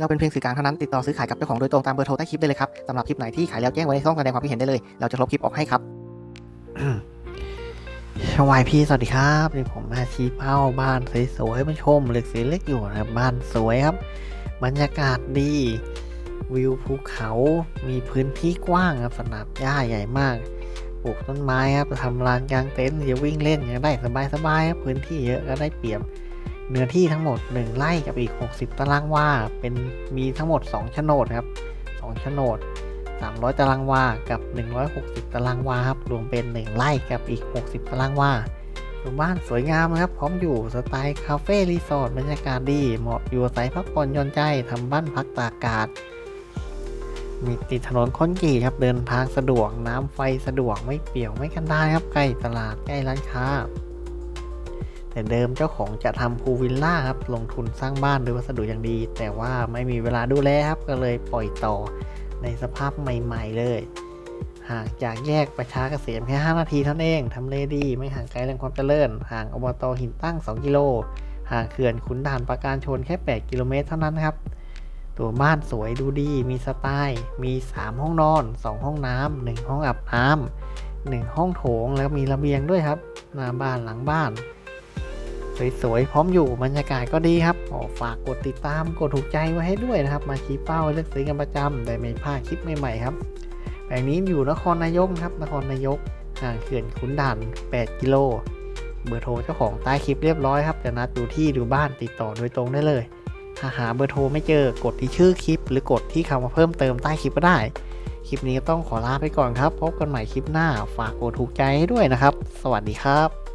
เราเป็นเพียงสื่อกลางเท่านั้นติดต่อซื้อขายกับเจ้าของโดยตรงตามเบอร์โทรใต้คลิปได้เลยครับสำหรับคลิปไหนที่ขายแล้วแจ้งไว้ในช่องแสดงความคิดเห็นได้เลย เราจะลบคลิปออกให้ครับสวัสดีพี่สวัสดีครับนี่ผมมาชี้เป้าบ้านสวยๆมาชมเล็กสีเล็กอยู่นะบ้านสวยครับ บรรยากาศดีวิวภูเขามีพื้นที่กว้างครับสนามหญ้าใหญ่มากปลูกต้นไม้ครับทำลานกลางเต็นท์จะวิ่งเล่นกันได้สบายๆครับพื้นที่เยอะก็ได้เปรียบ เนื้อที่ทั้งหมด 1 ไร่กับอีก 60 ตารางวา เป็นมีทั้งหมด 2 โฉนดครับ 2 โฉนด 300 ตารางวา กับ 160 ตารางวาครับ รวมเป็น 1 ไร่กับอีก 60 ตารางวาหมู่บ้านสวยงามนะครับ พร้อมอยู่สไตล์คาเฟ่รีสอร์ทบรรยากาศดี เหมาะอยู่อาศัยพักผ่อนหย่อนใจทำบ้านพักตากอากาศ มีติดถนนคอนกรีตครับ เดินทางสะดวก น้ำไฟสะดวกไม่เปี่ยวไม่กันไดารครับ ใกล้ตลาดใกล้ร้านค้า แต่เดิมเจ้าของจะทำพูลวิลล่าครับ ลงทุนสร้างบ้านด้วยวัสดุอย่างดี แต่ว่าไม่มีเวลาดูแลครับ ก็เลยปล่อยต่อในสภาพใหม่ ๆ เลย ห่างจากแยกประชาเกษมแค่ 5 นาทีเท่านั้นเอง ทำเลดี ไม่ห่างไกลแหล่งความเจริญ ห่างอบตหินตั้ง 2 กิโล ห่างเขื่อนขุนด่านปราการชนแค่ 8 กิโลเมตรเท่านั้นครับ ตัวบ้านสวยดูดี มีสไตล์ มี 3 ห้องนอน 2 ห้องน้ำ1ห้องอาบน้ำ1ห้องโถงแล้วมีระเบียงด้วยครับ หน้าบ้านหลังบ้าน สวยๆ พร้อมอยู่บรรยากาศก็ดีครับขอฝากกดติดตามกดถูกใจไว้ให้ด้วยนะครับ มาชี้เป้าเลือกซื้อกันประจำแต่ไม่พลาดคลิปใหม่ๆครับแปลงนี้อยู่นครนายกครับนครนายกห่างเขื่อนขุนด่าน 8 กิโลเบอร์โทรเจ้าของใต้คลิปเรียบร้อยครับจะนัดดูที่ดูบ้านติดต่อโดยตรงได้เลย ถ้าหาเบอร์โทรไม่เจอกดที่ชื่อคลิป หรือกดที่คำว่าเพิ่มเติมใต้คลิปก็ได้ คลิปนี้ต้องขอลาไปก่อนครับ พบกันใหม่คลิปหน้า ฝากกดถูกใจให้ด้วยนะครับ สวัสดีครับ